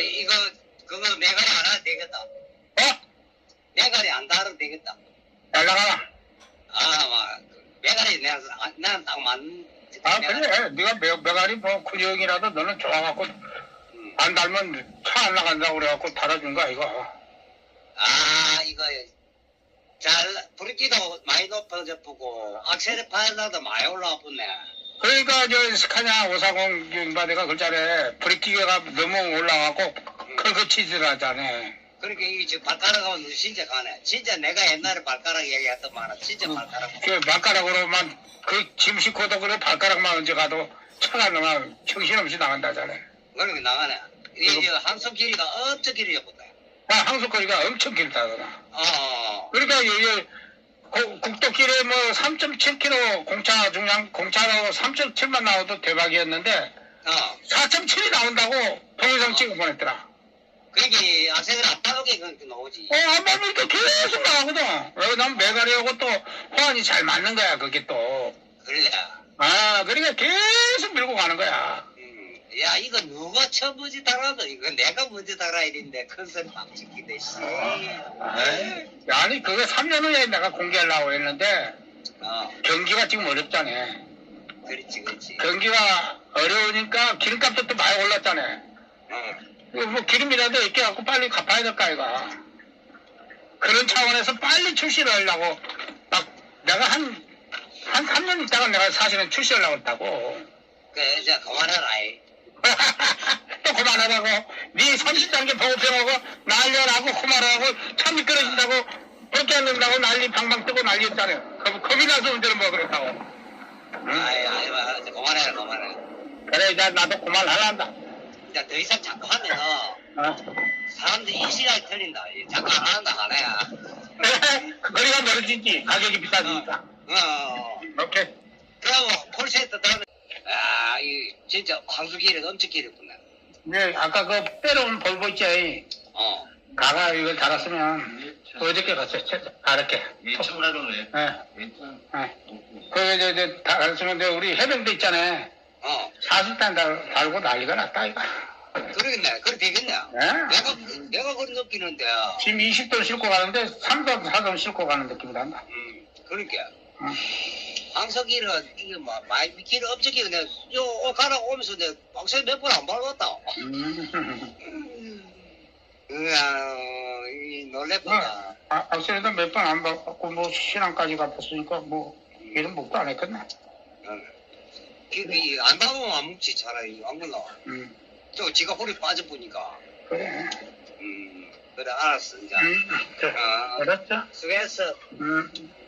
이거 그거 메가리 알아도 되겠다. 어? 메가리 안 달아도 되겠다. 날라가라. 아, 막 메가리 내가 나는 딱 맞는. 아, 메가리. 그래. 네가 매, 매가리 뭐 근육이라도 너는 좋아갖고 음. 안 달면 차 안 나간다고 그래갖고 달아준 거야, 이거. 아, 이거 잘 브레이크도 많이 높아졌고 악셀 파일라도 많이 올라왔네. 그러니까 저 스카냐 540 인바디가 글자래 브레이크가 너무 올라가고 컬거치질 하잖아. 그러니까 이게 지금 발가락하고 진짜 가네. 진짜 내가 옛날에 발가락 얘기했던 말은 진짜 발가락. 그 발가락으로만 그짐 싣고도 그래 발가락만 언제 가도 차가 너무 정신없이 나간다잖아. 그러니까 나가네. 이게 한성 길이가 엄청 길이었거든. 아, 항속거리가 엄청 길다더라. 어. 그러니까 여기 고- 국도길에 뭐 3.7km 공차 중량 공차로 3.7만 나와도 대박이었는데 어. 4.7이 나온다고 동영상 찍어 보냈더라. 그러니까 악셀을 안 따르게 그렇게 나오지. 어, 안 밟으니까 계속. 어, 난 메가리하고 또 호환이 잘 맞는 거야, 그게 또. 그래. 아, 그러니까 계속 밀고 가는 거야. 음. 야, 이거 누가 먼저 달아도 이거 내가 먼저 달아야 되는데 씨. 에이, 아니, 그거 3년 후에 내가 공개하려고 했는데, 어. 경기가 지금 어렵잖아. 그렇지, 그렇지. 경기가 어려우니까 기름값도 또 많이 올랐잖아. 어. 뭐 기름이라도 있게 갖고 빨리 갚아야 될까, 이거. 그런 차원에서 빨리 출시를 하려고, 막, 내가 한, 한 3년 있다가 내가 사실은 출시하려고 했다고. 그, 이제 그만해라, 이. 또 그만하라고. 네 30단계 보호병하고 날려라고 그만하라고 차 미끄러진다고 그렇게 안 된다고 난리 방방 뜨고 난리였잖아요. 겁, 겁이 나서 운전을 뭐 그랬다고. 아이, 아이, 와, 이제 그만해라, 그만해. 그래, 이제 나도 그만하란다. 이제 더 이상 자꾸 하면 어. 사람들이 인식이 틀린다. 이 자꾸 안 한다, 안 해야. 그 거리가 멀어지지. 가격이 비싸지니까. 어, 어. 오케이. 그러고 폴세트 다음에 아, 이 진짜 황수길이 엄청 길었구나. 네, 아까 그 빼놓은 볼보 있지. 어. 가가 이걸 달았으면 어저께 갔어요. 가르게. 예청하러네. 예, 예청. 예. 그, 이제, 이제, 달았으면 이제 우리 해병대 있잖아요. 어. 40단 달, 달고 난리가 났다, 이거. 그러겠네. 그래 되겠네. 예? 내가 내가 그런 느끼는데. 지금 20돈 싣고 가는데 3돈, 4돈 싣고 가는 느낌이 난다. 음. 그러니까 응. 황석이는 이게 뭐 많이 길 길어. 내가 요 어, 가라 오면서 내가 박스 몇번 안 밟았다. 음. 으아, 이 놀래보다. 아, 악셀도 몇 번안 받고 뭐 신앙까지 갚았으니까 뭐 이런 목도 안 했겠네. 그안 밟으면 안 먹지 차라리 안 걸러. 음, 또 지가 홀이 빠져 보니까. 그래. 음. 그래 알았어 이제. 음, 그래. 어. 알았죠? 수고했어. 음.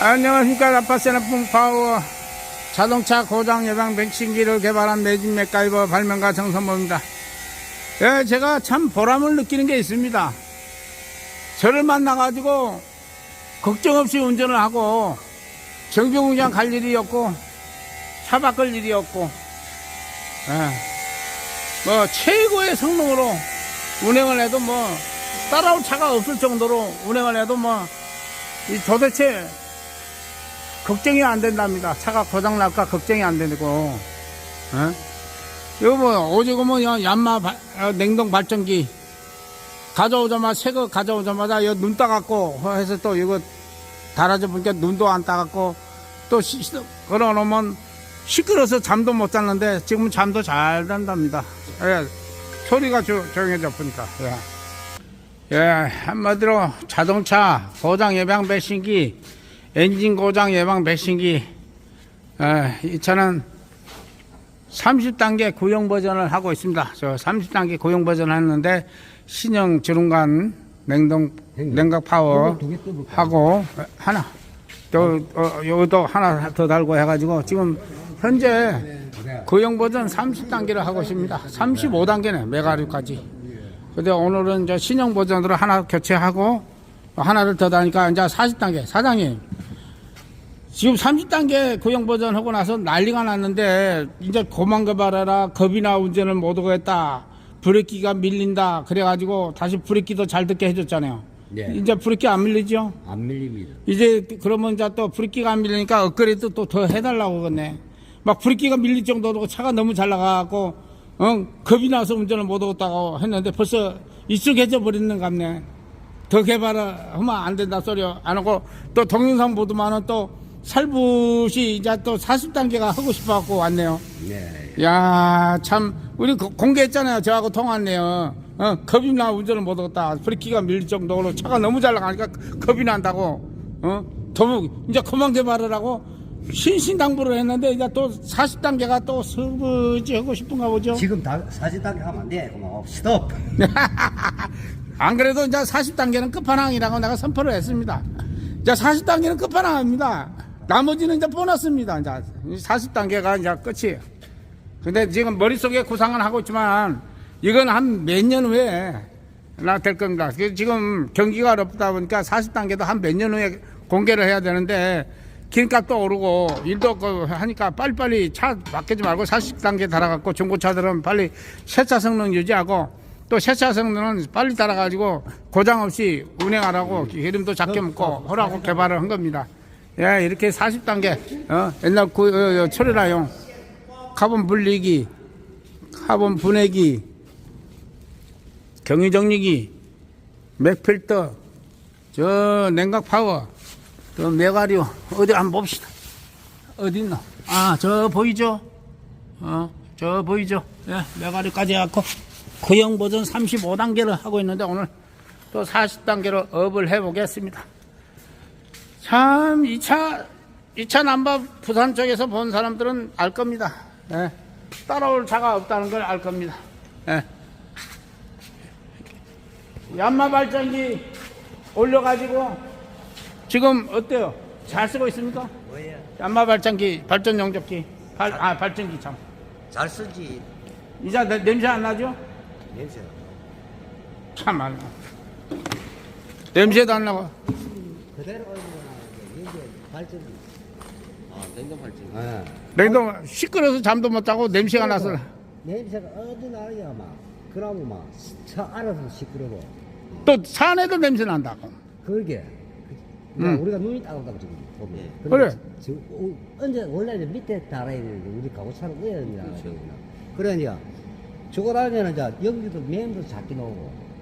안녕하십니까. 라파세나풍 파워 자동차 고장 예방 백신기를 개발한 매진 맥가이버 발명가 정선모입니다. 예, 제가 참 보람을 느끼는 게 있습니다. 저를 만나 가지고 걱정 없이 운전을 하고 정비공장 갈 일이 없고 차 바꿀 일이 없고 예, 뭐 최고의 성능으로 운행을 해도 뭐 따라올 차가 없을 정도로 운행을 해도 뭐이 도대체 걱정이 안 된답니다. 차가 고장 날까 걱정이 안 되고 어? 이거 뭐 오지고 뭐 얀마 바- 어, 냉동 발전기 가져오자마자 새 거 가져오자마자 눈 따갖고 해서 또 이거 달아져 보니까 눈도 안 따갖고 또 시- 시- 걸어놓으면 시끄러워서 잠도 못 잤는데 지금은 잠도 잘 잔답니다. 예, 소리가 조, 조용해져 보니까. 예. 예, 한마디로 자동차 고장 예방 배신기, 엔진 고장 예방 배신기, 예, 이 차는 30단계 구형 버전을 하고 있습니다. 저 30단계 구형 버전 했는데 신형 주름간 냉동 냉각 파워 하고 하나 또 어, 여기도 하나 더 달고 해가지고 지금 현재 구형 버전 30단계를 하고 있습니다. 35단계네 메가류까지. 근데 오늘은 저 신형 버전으로 하나 교체하고 하나를 더 다니까 이제 40단계 사장님 지금 30단계 구형 버전 하고 나서 난리가 났는데 이제 고만 개발해라 겁이나 운전을 못 하겠다 브레이크가 밀린다 그래가지고 다시 브레이크도 잘 듣게 해줬잖아요 네. 이제 브레이크 안 밀리죠 안 밀립니다. 이제 그러면 이제 또 브레이크가 안 밀리니까 업그레이드 또 더 해달라고 그러네 막 브레이크가 밀릴 정도로 차가 너무 잘 나가고 어, 겁이 나서 운전을 못 하겠다고 했는데 벌써 익숙해져 버리는 갑네. 더 개발을 하면 안 된다 소리 안 하고 또 동영상 보더만은 또 살부시 이제 또 40단계가 하고 싶어 갖고 왔네요. 네. 야, 참, 우리 고- 공개했잖아요. 저하고 통화했네요. 어, 겁이 나 운전을 못 하겠다. 브레이크가 밀릴 정도로 차가 너무 잘 나가니까 겁이 난다고. 어, 더욱 이제 그만 개발을 하고 신신당부를 했는데 이제 또 40단계가 또 서브지 하고 싶은가 보죠. 지금 다 40단계 하면 안 돼. 그럼 스톱. 안 그래도 이제 40단계는 끝판왕이라고 내가 선포를 했습니다. 이제 40단계는 끝판왕입니다. 나머지는 이제 보너스입니다. 이제 40단계가 이제 끝이에요. 근데 지금 머릿속에 구상은 하고 있지만 이건 한 몇 년 후에 나 될 겁니다. 그 지금 경기가 어렵다 보니까 40단계도 한 몇 년 후에 공개를 해야 되는데 기름값도 오르고 일도 없고 하니까 빨리빨리 차 맡기지 말고 40단계 달아갖고 중고차들은 빨리 세차 성능 유지하고 또 세차 성능은 빨리 달아가지고 고장 없이 운행하라고 기름도 작게 먹고 하라고 개발을 한 겁니다. 예, 이렇게 40단계 어, 옛날 그 어, 어, 철이라용 카본 분리기, 카본 분해기, 경유 정리기, 맥필터, 저 냉각 파워, 저 메가리오 어디 한번 봅시다. 어디 있나? 아, 저 보이죠? 어, 저 보이죠? 예, 메가리까지 해갖고 구형 버전 35단계를 하고 있는데 오늘 또 40단계로 업을 해보겠습니다. 참, 2차, 2차 남바 부산 쪽에서 본 사람들은 알 겁니다. 예. 따라올 차가 없다는 걸 알 겁니다. 예. 얀마 발전기 올려가지고 지금 어때요? 잘 쓰고 있습니까? 뭐예요? 얀마 발전기, 발전 용접기. 발, 아, 발전기 참. 잘 쓰지. 이제 내- 냄새 안 나죠? 냄새. 참안 나. 냄새도 안 나고. 그대로 냄새 발전기. 아 냉동 발전 예. 냉동 시끄러워서 잠도 못 자고 냄새가 나서. 냄새가 어디 나냐 막. 그러면 막차 알아서 시끄러워. 또 산에도 냄새 난다고. 그러게. 그- 음. 우리가 눈이 따갑다고 지금 보면. 예. 그래. 지금 어, 언제 원래는 밑에 달아야 되는데 우리 가구차는 위에 달아야 되구나. 그러니까 달면 이제 여기도 매음도 작게 나오고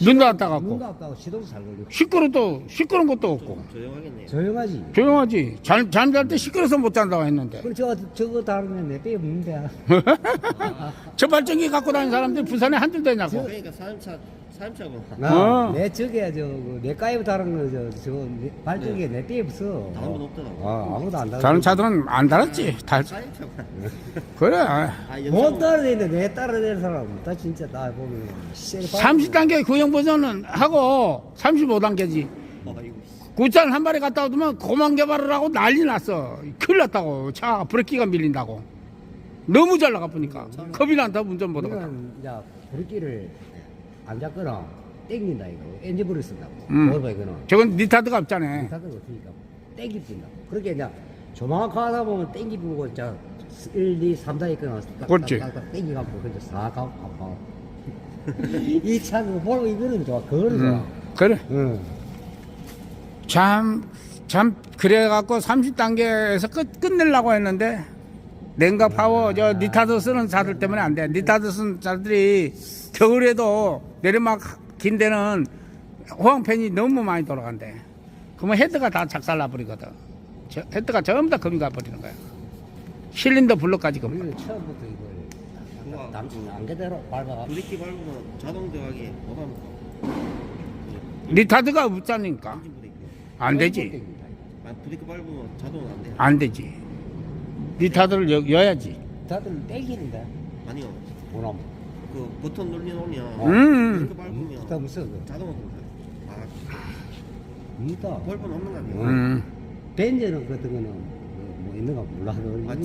눈도 안 따갑고. 눈도 아까고 시동도 잘 걸리고 시끄러도 시끄러운 것도 없고. 조용하겠네요 조용하지. 조용하지. 잠, 잠잘 때 시끄러서 못 잔다고 했는데. 그럼 저 저거 다루면 내빼 없는데. 저 발전기 갖고 다니는 사람들이 부산에 한둘 되냐고. 그러니까 사임차 사임차고 어. 내 저게 저내 까이브 다른 거 저저 발전기에 내빼 없어. 다른 건 없더라고 아 아무도 안 달아. 다른 차들은 안 달았지. 달, 사임차고 그래. 아못 따라내는데 내 따라내는 사람 다 진짜 다 보면 30단계 구형 버전은 하고 35단계지. 아이고 구짠 한 마리 갔다 오더만 고만 개발을 하고 난리 났어. 큰일 났다고. 차가 브레이크가 밀린다고. 너무 잘 나가 보니까. 겁이 난다 운전 못 하겠다. 우리는 이제 브레이크를 안 잡거나 땡긴다 이거 엔진 브레이크 쓴다고. 음. 뭘 봐, 이거는. 저건 니타드가 없잖아. 기타도 없으니까 땡기 뛴다고. 그렇게 이제 조만하다 보면 땡기 부고 이제 1, 2, 3, 4 있거나 그렇지. 땡기 갖고 그래서 4 가고 가고. 이 차는 보고 이거는 좋아. 그거는 좋아. 음, 그래. 응. 참, 참, 그래갖고 30단계에서 끝, 끝내려고 했는데, 냉각 파워, 저, 니타드 쓰는 차들 때문에 안 돼. 니타드 쓰는 차들이 겨울에도 내리막 긴 데는 호황팬이 너무 많이 돌아간대. 그러면 헤드가 다 작살나버리거든. 저, 헤드가 전부 다 금이 가버리는 거야. 실린더 블록까지 금. 우리는 처음부터 우와. 남친 안개대로 밟아. 브레이크 밟으면 자동 들어가기 못합니까? 니타드가 없자니까. 엔진 브레이크 안 되지. 아 브레이크 밟으면 자동은 안 돼요 안 되지. 니타드를 여, 여야지. 다들 땡기는데. 아니요 뭐라. 그 버튼 눌려 놓으면 음. 브레이크 밟으면 다 무슨 그. 자동으로 들어가요 아 있다. 벌분 없는 거 아니에요? 음. 벤저는 같은 거는 뭐, 뭐 있는가 몰라. 아, 저,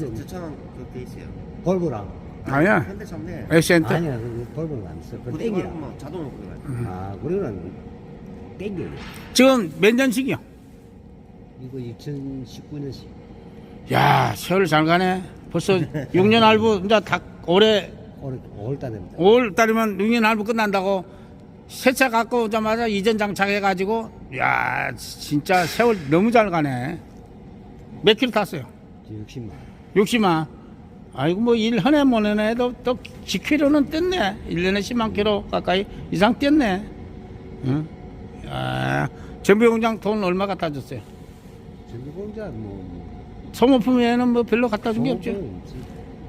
이거는 저 차는 그렇게 있어요. 볼보랑. 아니야. 현대차인데 에센트. 아니야, 그 볼보는 안 써. 그 땡기라. 밟으면 자동으로 들어가요. 아, 우리는 땡겨. 지금 몇 년씩이요? 이거 2019년식. 야, 세월 잘 가네. 벌써 6년 할부, 이제 다 올해 올해 5월달 됩니다. 5월 달이면 6년 할부 끝난다고 세차 갖고 오자마자 이전 장착해 가지고, 야, 진짜 세월 너무 잘 가네. 몇 킬로 탔어요? 60만. 60만. 아이고 뭐일 한해 모네네. 해도 또 10km는 뗐네. 1년에 10만 킬로 가까이 이상 뗐네. 응? 아, 정비공장 돈 얼마 갖다 줬어요? 전기공자 뭐. 소모품에는 뭐 별로 갖다 준 게 없죠.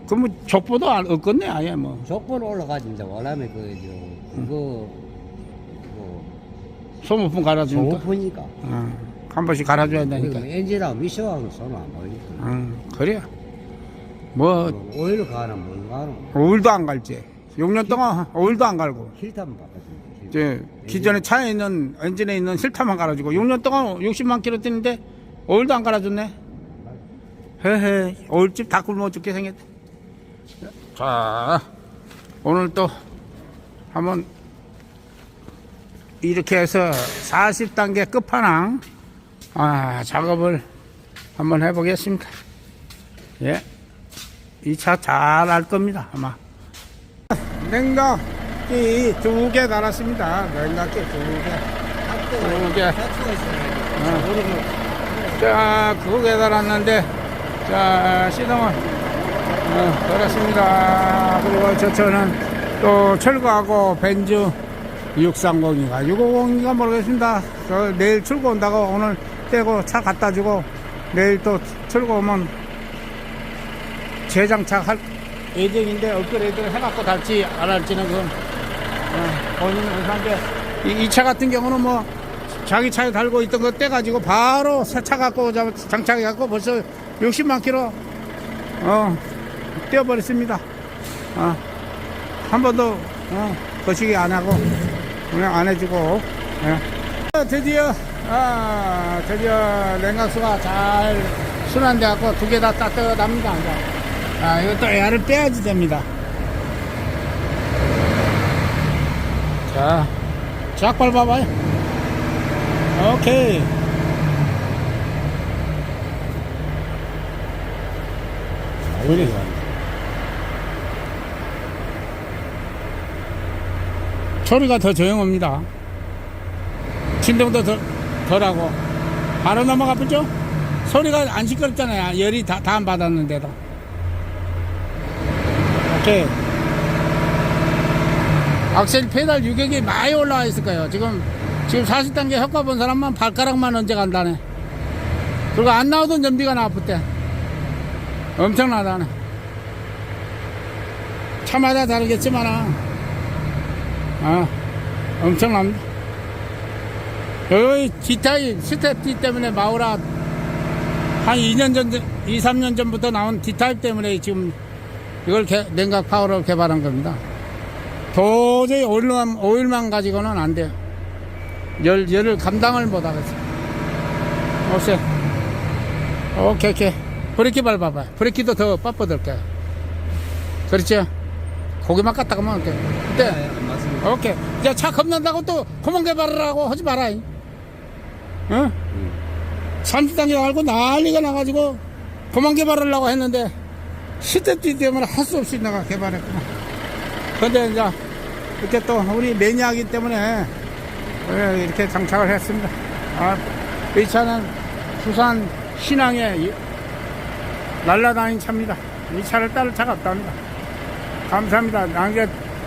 그럼 뭐 족보도 안 없겠네 아예 뭐. 조건 올라가지 이제 원하면 그저 그거 뭐. 소모품 갈아주니까. 소모품이니까. 어, 한 번씩 갈아줘야 되니까. 엔진하고 미션하고 손은 안 보이니까. 응, 그래 뭐 오일 가나 뭘 가나. 오일도 안 갈지 6년 동안 오일도 안 갈고 힐타만 바꿨습니다. 이제 기존에 차에 있는 엔진에 있는 실타만 갈아주고 6년 동안 60만 킬로 뛰는데 오일도 안 갈아줬네. 헤헤 오일집 다 굶어 죽게 생겼다. 자 오늘 또 한번 이렇게 해서 40단계 끝판왕 아, 작업을 한번 해보겠습니다. 예, 이 차 잘 알 겁니다 아마. 냉각기 두 개 달았습니다. 냉각기 두 개. 두 개. 어. 자, 두개 달았는데, 자, 시동을, 어, 걸었습니다. 그리고 저 차는 또 철거하고 벤즈 630인가 650인가 모르겠습니다. 저 내일 출고 온다고 오늘 떼고 차 갖다 주고 내일 또 출고 오면 재장착 할 예정인데 업그레이드를 해갖고 달지 안 할지는 그건 어, 본인 의사인데 이, 이 차 같은 경우는 뭐 자기 차에 달고 있던 거 떼가지고 바로 새 차 갖고 장착해갖고 벌써 60만 킬로 어, 떼어버렸습니다. 어, 한 번도 어, 거시기 안 하고 그냥 안 해주고 예. 어, 드디어 아 드디어 냉각수가 잘 순환돼 갖고 두 개 다 따뜻합니다. 아, 이것도 에어를 빼야지 됩니다. 자, 쫙 밟아봐요. 오케이. 오히려 좋아. 소리가 더 조용합니다. 진동도 더, 덜하고. 바로 넘어가 보죠? 소리가 안 시끄럽잖아요. 열이 다, 다 안 받았는데도. 오케이. 악셀 페달 유격이 많이 올라와 있을 거예요. 지금, 지금 40단계 효과 본 사람만 발가락만 언제 간다네. 그리고 안 나오던 연비가 나왔을 엄청나다네. 차마다 다르겠지만, 아, 엄청납니다. 여기 D타입 스텝 때문에 마우라 한 2년 전, 2, 3년 전부터 나온 D타입 때문에 지금 이걸 개- 냉각 파워를 개발한 겁니다. 도저히 오일만, 오일만 가지고는 안 돼요. 열, 열을 감당을 못 하겠어요. 오세요. 오케이, 오케이. 브레이크 밟아봐요. 브레이크도 더 뻗어들게요. 그렇죠? 고기만 갖다가 하면 어때? 어때? 안 맞습니다. 오케이. 이제 차 겁난다고 또 고만 개발하라고 하지 마라. 응? 30단계 알고 난리가 나가지고 고만 개발하려고 했는데 시대띠 때문에 할 수 없이 내가 개발했구나. 근데 이제 이렇게 또 우리 매니아이기 때문에 예, 이렇게 장착을 했습니다. 아, 이 차는 부산 신항에 이- 날라다닌 차입니다. 이 차를 따를 차가 없답니다. 감사합니다. 나중에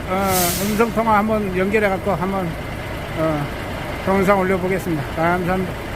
어, 음성통화 한번 연결해 갖고 한번 어, 동영상 올려보겠습니다. 감사합니다.